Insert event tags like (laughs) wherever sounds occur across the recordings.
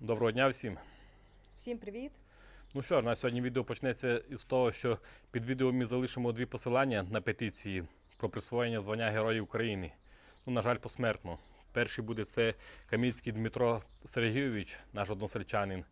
Доброго дня всім. Всім привіт! Ну що ж, на сьогодні відео почнеться із того, що під відео ми залишимо дві посилання на петиції про присвоєння звання Героїв України. Ну, на жаль, посмертно. Перший буде це Камінський Дмитро Сергійович, наш односельчанин,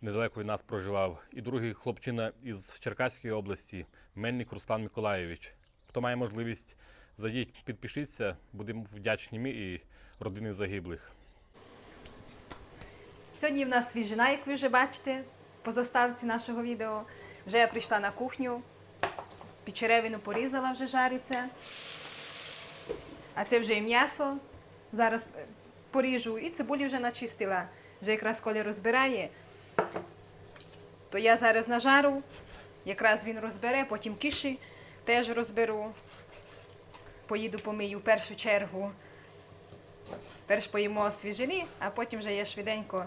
недалеко від нас проживав. І другий хлопчина із Черкаської області, Мельник Руслан Миколайович. Хто має можливість, зайдіть, підпишіться, будемо вдячні ми і родини загиблих. Сьогодні в нас свіжина, як ви вже бачите, по заставці нашого відео. Вже я прийшла на кухню, печеревину порізала, вже жариться. А це вже і м'ясо. Зараз е, поріжу і цибулі вже начистила. Вже якраз Коля розбирає. То я зараз нажару, якраз він розбере, потім киші теж розберу. Поїду помию в першу чергу. Перш поїмо свіжини, а потім вже я швиденько.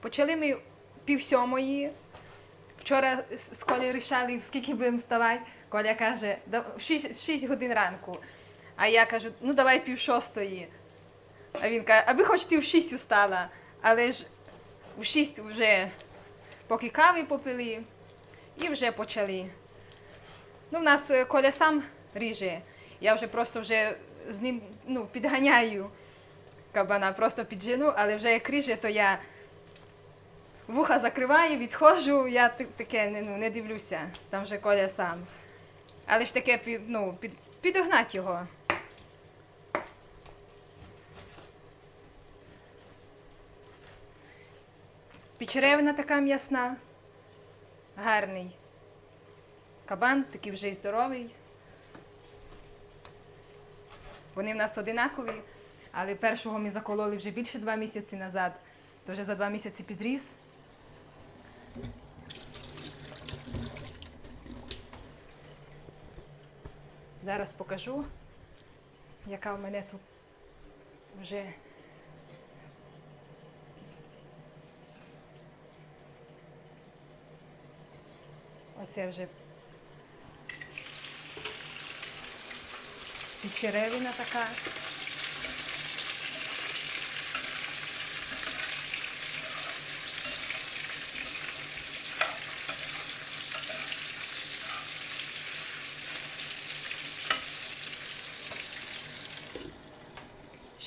Почали ми пів сьомої. Вчора з Колею рішали, скільки будемо вставати. Коля каже, «Да- в 6, 6 годин ранку. А я кажу, ну давай пів шостої. А він каже, аби хоч ти в 6 встала. Але ж в 6 вже поки кави попили і вже почали. Ну, в нас е, Коля сам ріже. Я вже просто вже з ним ну, підганяю кабана, просто піджену, але вже як ріже, то я вуха закриваю, відходжу, я таке не, ну, не дивлюся, там вже Коля сам. Але ж таке ну, під, підогнать його. Печеревина така м'ясна, гарний. Кабан такий вже й здоровий. Вони в нас одинакові, але першого ми закололи вже більше два місяці назад, то вже за два місяці підріс. Зараз покажу, яка в мене тут вже оце вже печеревина така.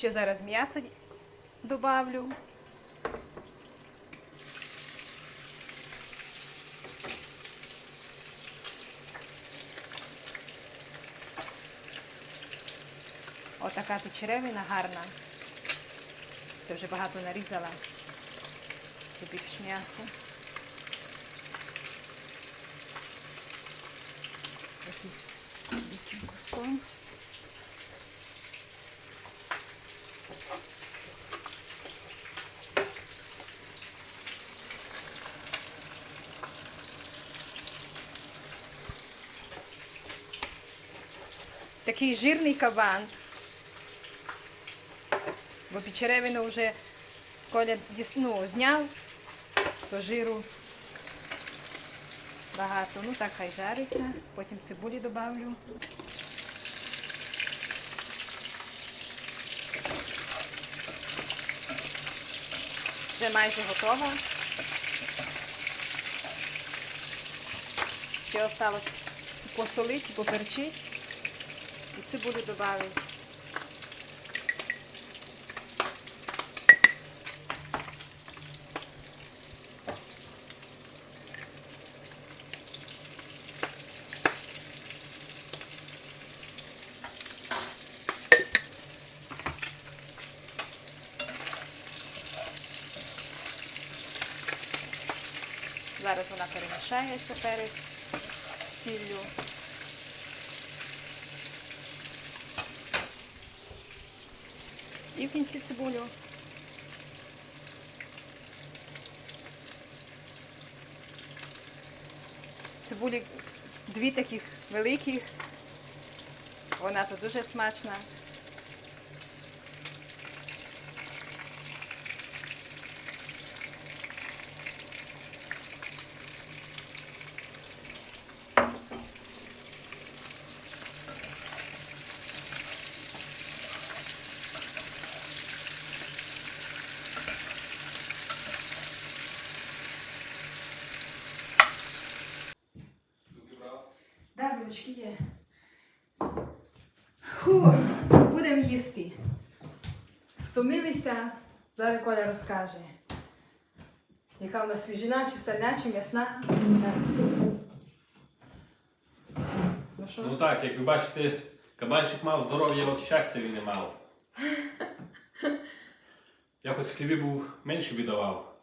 Ще зараз м'ясо добавлю. Отака печеревина гарна. Це вже багато нарізала. Це більш м'ясо. Таким куском. Такий жирний кабан. Бо печеревину вже Коля ну, зняв, то жиру багато. Ну так хай жариться. Потім цибулі добавлю. Вже майже готова. Ще осталось посолити, поперчити і цибулю додати. Зараз вона перемішається перець з сіллю. І в кінці цибулю. Цибулі дві таких великих. Вона тут дуже смачна. Фу, будемо їсти. Втомилися, зараз Коля розкаже. Яка в нас свіжина, чи сальна, чи м'ясна. Ну що? Ну так, як ви бачите, кабанчик мав здоров'я, от щастя він не мав. Якось в хліві був менше віддавав.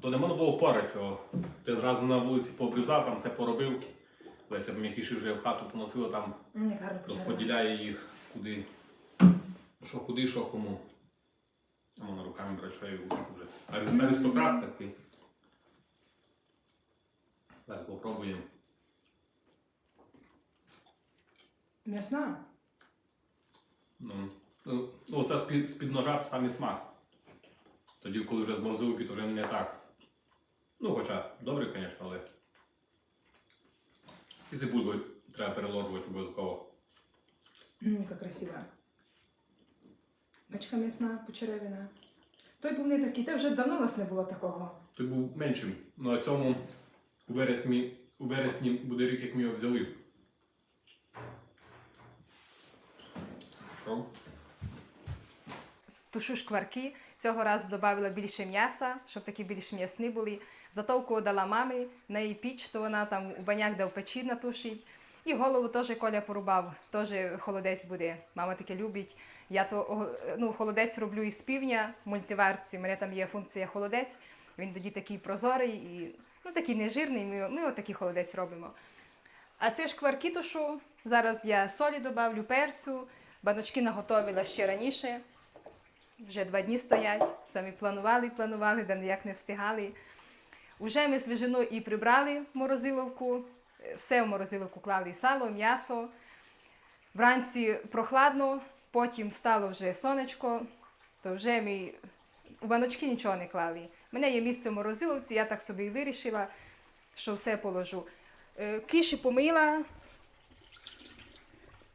То не можна було порати його. Я зразу на вулиці пообрізав, там все поробив. Леся м'якіші вже в хату поносила, там почерпала. розподіляє їх куди. Що куди, що кому. А вона руками брачає вже. Аристократ такий. Зараз попробуємо. М'ясна? Ну, ну, ну, з-під, з-під ножа самий смак. Тоді, коли вже з морозилки, то вже не так. Ну, хоча, добре, звісно, але. І цибулькою треба переложувати обов'язково. Яка красива. Бачка м'ясна, почеревина. Той був не такий, та вже давно у нас не було такого. Той був меншим. Ну а цьому у вересні, у вересні буде рік, як ми його взяли. Що? Тушу шкварки. Цього разу додала більше м'яса, щоб такі більш м'ясні були. Затовку дала мамі на її піч, то вона там у баняк де в печі натушить. І голову теж Коля порубав, теж холодець буде. Мама таке любить. Я то ну, холодець роблю із півня в мультиварці. У мене там є функція холодець. Він тоді такий прозорий і ну, такий нежирний. Ми, ми отакий холодець робимо. А це шкварки тушу. Зараз я солі додавлю, перцю. Баночки наготовила ще раніше. Вже два дні стоять. Самі планували, планували, да ніяк не встигали. Уже ми свіжину і прибрали морозиловку. Все в морозиловку клали сало, м'ясо. Вранці прохладно, потім стало вже сонечко, то вже ми у баночки нічого не клали. У мене є місце в морозиловці, я так собі вирішила, що все положу. Е, Киші помила.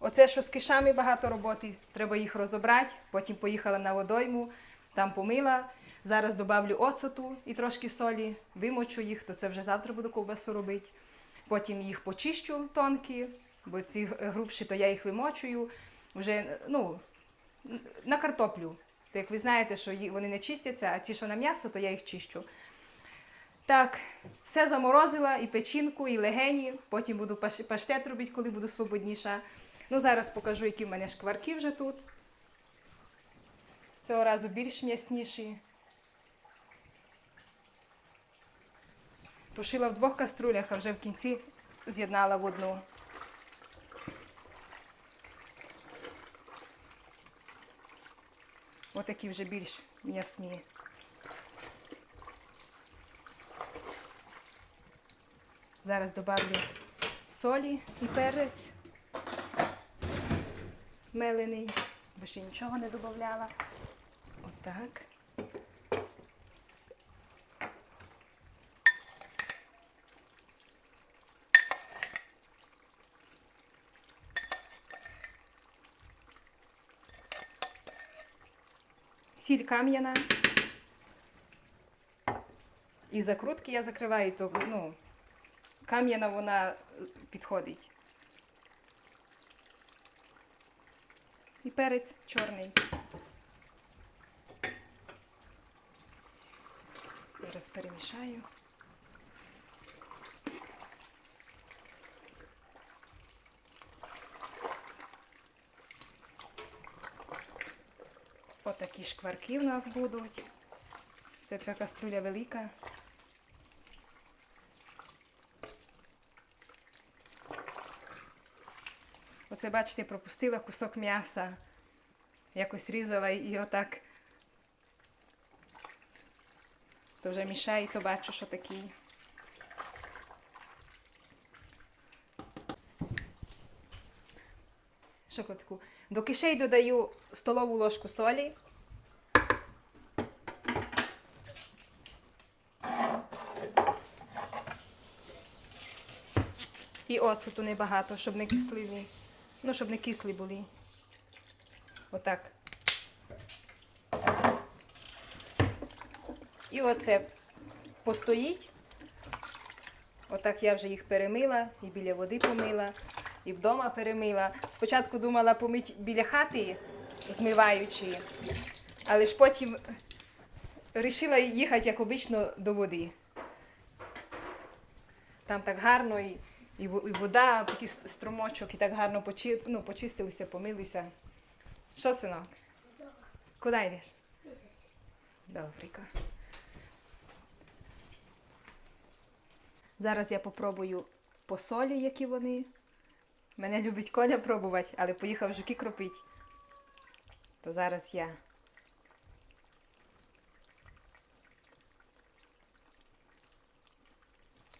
Оце, що з кишами багато роботи, треба їх розібрати. Потім поїхала на водойму, там помила. Зараз додавлю оцету і трошки солі, вимочу їх, то це вже завтра буду ковбасу робити. Потім їх почищу тонкі, бо ці грубші, то я їх вимочую. Вже ну, на картоплю. То як ви знаєте, що вони не чистяться, а ті, що на м'ясо, то я їх чищу. Так, все заморозила, і печінку, і легені. Потім буду паштет робити, коли буду свободніша. Ну, зараз покажу, які в мене шкварки вже тут. Цього разу більш м'ясніші. Тушила в двох каструлях, а вже в кінці з'єднала в одну. Отакі вже більш м'ясні. Зараз добавлю солі і перець мелений, бо ще нічого не додавала. Отак. Сіль кам'яна. І закрутки я закриваю, то ну, кам'яна вона підходить. І перець чорний. Зараз перемішаю. Отакі шкварки в нас будуть. Це така каструля велика. Оце, бачите, пропустила кусок м'яса. Якось різала і отак. То вже мішаю, то бачу, що такий. Що котику? До кишей додаю столову ложку солі. І оцету небагато, щоб не кисливі. Ну, щоб не кислі були. Отак. І оце постоїть. Отак я вже їх перемила і біля води помила. і вдома перемила. Спочатку думала помити біля хати, змиваючи, але ж потім вирішила їхати, як обично, до води. Там так гарно і, і вода, такий струмочок, і так гарно почи, ну, почистилися, помилися. Що, синок? Куди йдеш? Добренько. Зараз я попробую по солі, які вони. Мене любить Коля пробувати, але поїхав жуки кропить. То зараз я.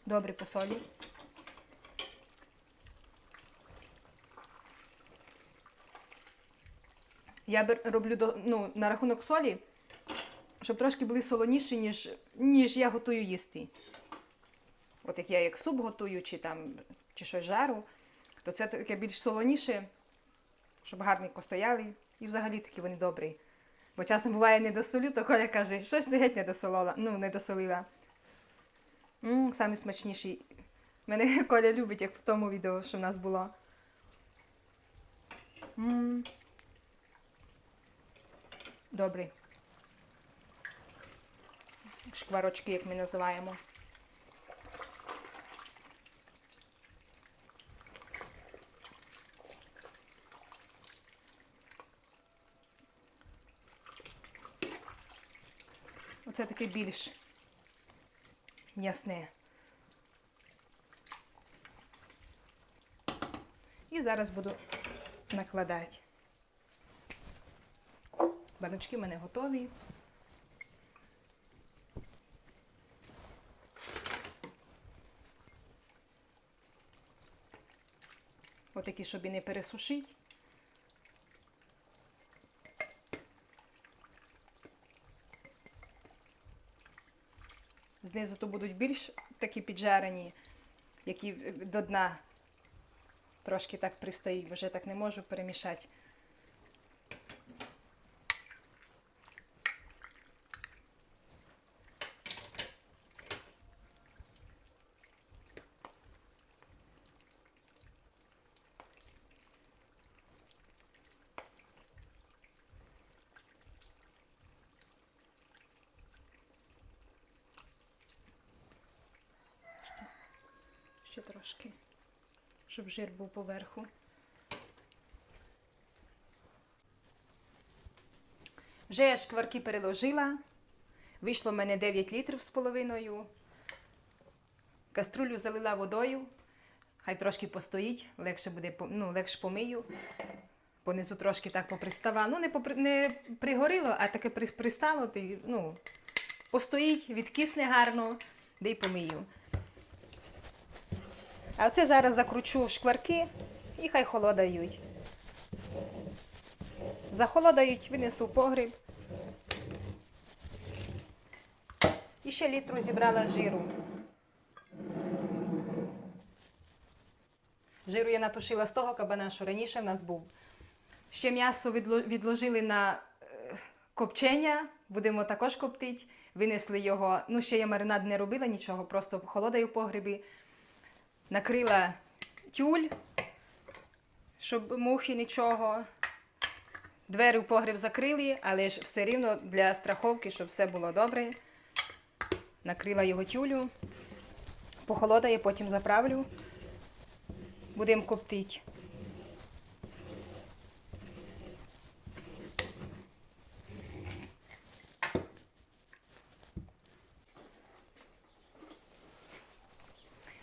Добре по солі. Я роблю до, ну, на рахунок солі, щоб трошки були солоніші, ніж, ніж я готую їсти. От як я як суп готую, чи там чи щось жару, то це таке більш солоніше, щоб гарненько стояли. І взагалі такі вони добрі. Бо часом буває не досолю, то Коля каже, щось геть не досолола, ну, не досолила. м самі смачніші. Мене (laughs) Коля любить, як в тому відео, що в нас було. м Добрий. Шкварочки, як ми називаємо. Оце таке більш м'ясне. І зараз буду накладати. Баночки в мене готові. Отакі, щоб і не пересушити. Знизу то будуть більш такі піджарені, які до дна трошки так пристають, вже так не можу перемішати. Ще трошки, щоб жир був поверху. Вже я шкварки переложила. Вийшло в мене 9 літрів з половиною. Каструлю залила водою. Хай трошки постоїть, легше буде, ну, легше помию. Понизу трошки так поприставало. Ну, не, попри, не пригоріло, а таке при- пристало, ну, постоїть, відкисне гарно, де й помию. А оце зараз закручу в шкварки і хай холодають. Захолодають, винесу погріб. І ще літру зібрала жиру. Жиру я натушила з того кабана, що раніше в нас був. Ще м'ясо відложили на е, копчення, будемо також коптити. Винесли його. Ну, ще я маринад не робила нічого, просто холодаю в погребі накрила тюль, щоб мухи нічого. Двері в погріб закрили, але ж все рівно для страховки, щоб все було добре. Накрила його тюлю, похолодає, потім заправлю. Будемо коптити.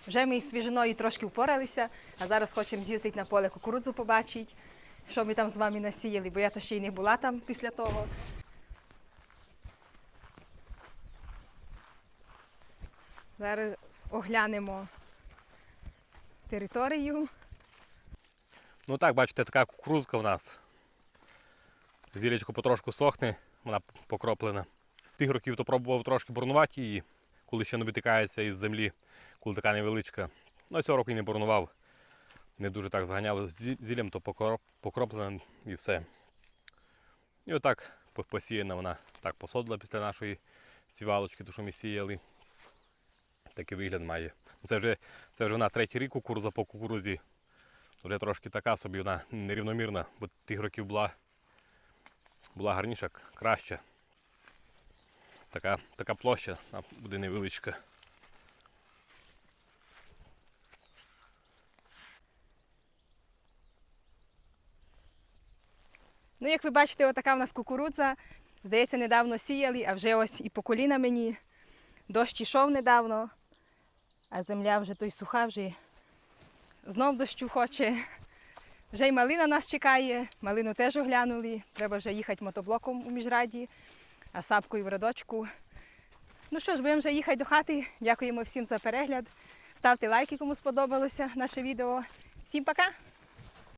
Вже ми із свіжиною трошки впоралися, а зараз хочемо з'їздити на поле кукурудзу побачити, що ми там з вами насіяли, бо я то ще й не була там після того. Зараз оглянемо територію. Ну так, бачите, така кукурузка в нас. Зілечко потрошку сохне, вона покроплена. Тих років то пробував трошки бурнувати її, коли ще не витикається із землі, коли така невеличка. Ну, цього року і не бурнував. Не дуже так зганяло з зіллям, то покроп- покроплена і все. І отак посіяна вона так посодила після нашої сівалочки, ту, що ми сіяли. Такий вигляд має. Це вже, це вже на третій рік кукуруза по кукурузі Вже трошки така собі вона нерівномірна, бо тих років була, була гарніша, краща. Така, така площа буде невеличка. Ну, як ви бачите, отака в нас кукурудза. Здається, недавно сіяли, а вже ось і по коліна мені. Дощ ішов недавно, а земля вже той суха, вже знов дощу хоче. Вже й малина нас чекає, малину теж оглянули. Треба вже їхати мотоблоком у міжраді, а сапкою в радочку. Ну що ж, будемо вже їхати до хати. Дякуємо всім за перегляд. Ставте лайки, кому сподобалося наше відео. Всім пока!